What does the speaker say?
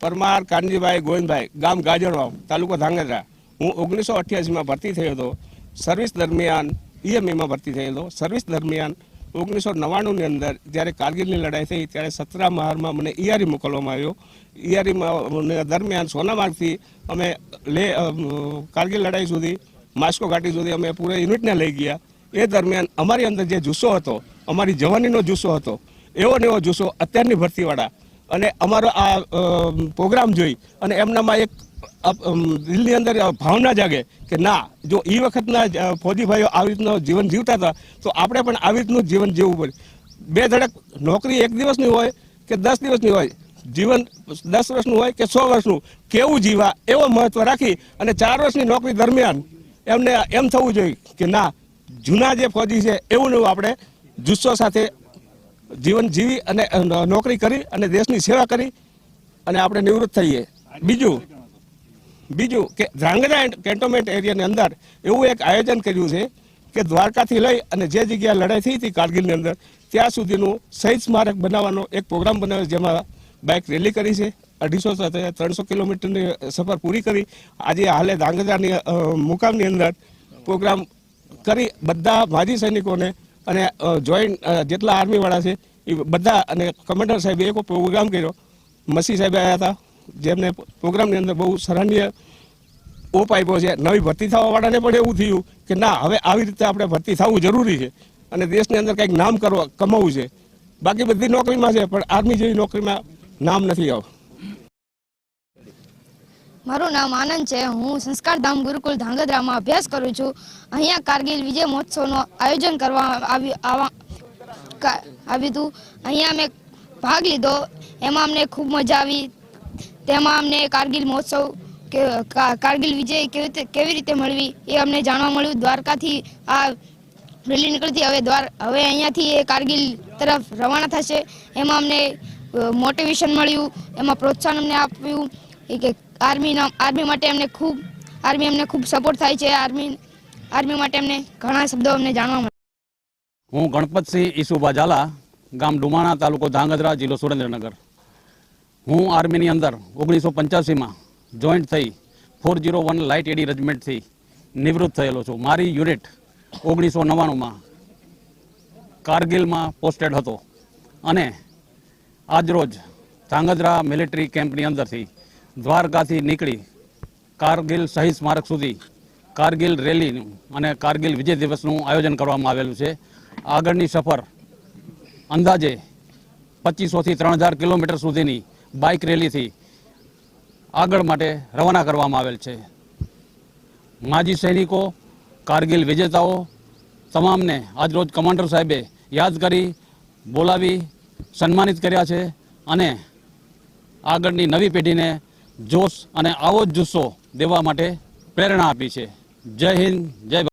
પરમાર, કાનજીભાઈ, ગોવિંદભાઈ, ગામ ગાજરવાવ, તાલુકો ધાંગધ્રા. હું ઓગણીસો અઠ્યાસીમાં ભરતી થયો હતો. સર્વિસ દરમિયાન ઈએમઈમાં ભરતી થયો હતો. સર્વિસ દરમિયાન ઓગણીસો નવ્વાણુંની અંદર જ્યારે કારગિલની લડાઈ થઈ, ત્યારે સતરા મહારમાં મને ઈયારી મોકલવામાં આવ્યો. ઈયારીમાં દરમિયાન સોનામાર્ગથી અમે લે કારગિલ લડાઈ સુધી, માસ્કો ઘાટી સુધી અમે પૂરા યુનિટને લઈ ગયા. એ દરમિયાન અમારી અંદર જે જુસ્સો હતો, અમારી જવાનીનો જુસ્સો હતો, એવો ને એવો જુસ્સો અત્યારની ભરતીવાળા અને અમારો આ પ્રોગ્રામ જોઈ અને એમનામાં એક દિલની અંદર ભાવના જાગે કે ના જો એ વખતના જ, અ, ફૌજી ભાઈઓ આવી રીતનું જીવન જીવતા હતા તો આપણે પણ આવી રીતનું જીવન જીવવું પડે. બે ધડક નોકરી એક દિવસની હોય કે દસ દિવસની હોય જીવન દસ વર્ષનું હોય કે સો વર્ષનું કેવું જીવા એવો મહત્વ રાખી અને ચાર વર્ષની નોકરી દરમિયાન એમને એમ થવું જોઈએ કે ના જૂના જે ફોજી છે એવું નવું આપણે જુસ્સો સાથે જીવન જીવી અને નોકરી કરી અને દેશની સેવા કરી અને આપણે નિવૃત્ત થઈએ. બીજું બીજું કે ધ્રાંગધ્રા કેન્ટોનમેન્ટ એરિયાની અંદર એવું એક આયોજન કર્યું છે કે દ્વારકાથી લઈ અને જે જગ્યાએ લડાઈ થઈ હતી કારગિલની અંદર, ત્યાં સુધીનું શહીદ સ્મારક બનાવવાનો એક પ્રોગ્રામ બનાવ્યો જેમાં બાઇક રેલી કરી છે, અઢીસો સાથે ત્રણસો કિલોમીટરની સફર પૂરી કરી. આજે હાલે ધ્રાંગધ્રાની મુકામની અંદર પ્રોગ્રામ કરી બધા માજી સૈનિકોને અને જોઈન્ટ જેટલા આર્મીવાળા છે, એ બધા, અને કમાન્ડર સાહેબે એક પ્રોગ્રામ કર્યો. મસી સાહેબ આવ્યા હતા, જેમને પ્રોગ્રામની અંદર બહુ સરાહનીય ઓપ આપ્યો છે. નવી ભરતી થવાવાળાને પણ એવું થયું કે ના, હવે આવી રીતે આપણે ભરતી થવું જરૂરી છે. અને દેશની અંદર કંઈક નામ કરવા કમાવવું છે. બાકી બધી નોકરીમાં છે, પણ આર્મી જેવી નોકરીમાં નામ નથી આવતું. મારું નામ આનંદ છે. હું સંસ્કારધામ ગુરુકુલ ધાંગધ્રામાં અભ્યાસ કરું છું. અહીંયા કારગિલ વિજય મહોત્સવનું આયોજન કરવામાં આવ્યું આવા- આવ્યું હતું. અહીંયા અમે ભાગ લીધો. એમાં અમને ખૂબ મજા આવી. તેમાં અમને કારગિલ મહોત્સવ કે કારગિલ વિજય કેવી કેવી રીતે મળવી એ અમને જાણવા મળ્યું. દ્વારકાથી આ રેલી નીકળતી. હવે દ્વાર હવે અહીંયાથી એ કારગિલ તરફ રવાના થશે. એમાં અમને મોટિવેશન મળ્યું. એમાં પ્રોત્સાહન અમને આપ્યું. કે આર્મીના આર્મી માટે એમને ખૂબ આર્મી અમને ખૂબ સપોર્ટ થાય છે. આર્મી આર્મી માટે અમને ઘણા શબ્દો અમને જાણવા મળે. હું ગણપતસિંહ ઈસુભા ઝાલા ગામ ડુમાણા, તાલુકો ધાંગધ્રા, જિલ્લો સુરેન્દ્રનગર. હું આર્મીની અંદર ઓગણીસો પંચ્યાસીમાં જોઈન્ટ થઈ four zero one light AD રેજિમેન્ટથી નિવૃત્ત થયેલો છું. મારી યુનિટ ઓગણીસો નવ્વાણુંમાં કારગિલમાં પોસ્ટેડ હતો. અને આજરોજ ધાંગધ્રા મિલિટરી કેમ્પની અંદરથી દ્વારકાથી નીકળી કારગિલ શહીદ સ્મારક સુધી કારગિલ રેલીનું અને કારગિલ વિજય દિવસનું આયોજન કરવામાં આવેલું છે. આગળની સફર અંદાજે પચીસોથી ત્રણ હજાર કિલોમીટર સુધીની બાઇક રેલીથી આગળ માટે રવાના કરવામાં આવેલ છે. માજી સૈનિકો, કારગિલ વિજેતાઓ તમામને આજરોજ કમાન્ડર સાહેબે યાદ કરી, બોલાવી, સન્માનિત કર્યા છે અને આગળની નવી પેઢીને જોશ અને આવો જ જુસ્સો દેવા માટે પ્રેરણા આપી છે જય હિન્દ જય.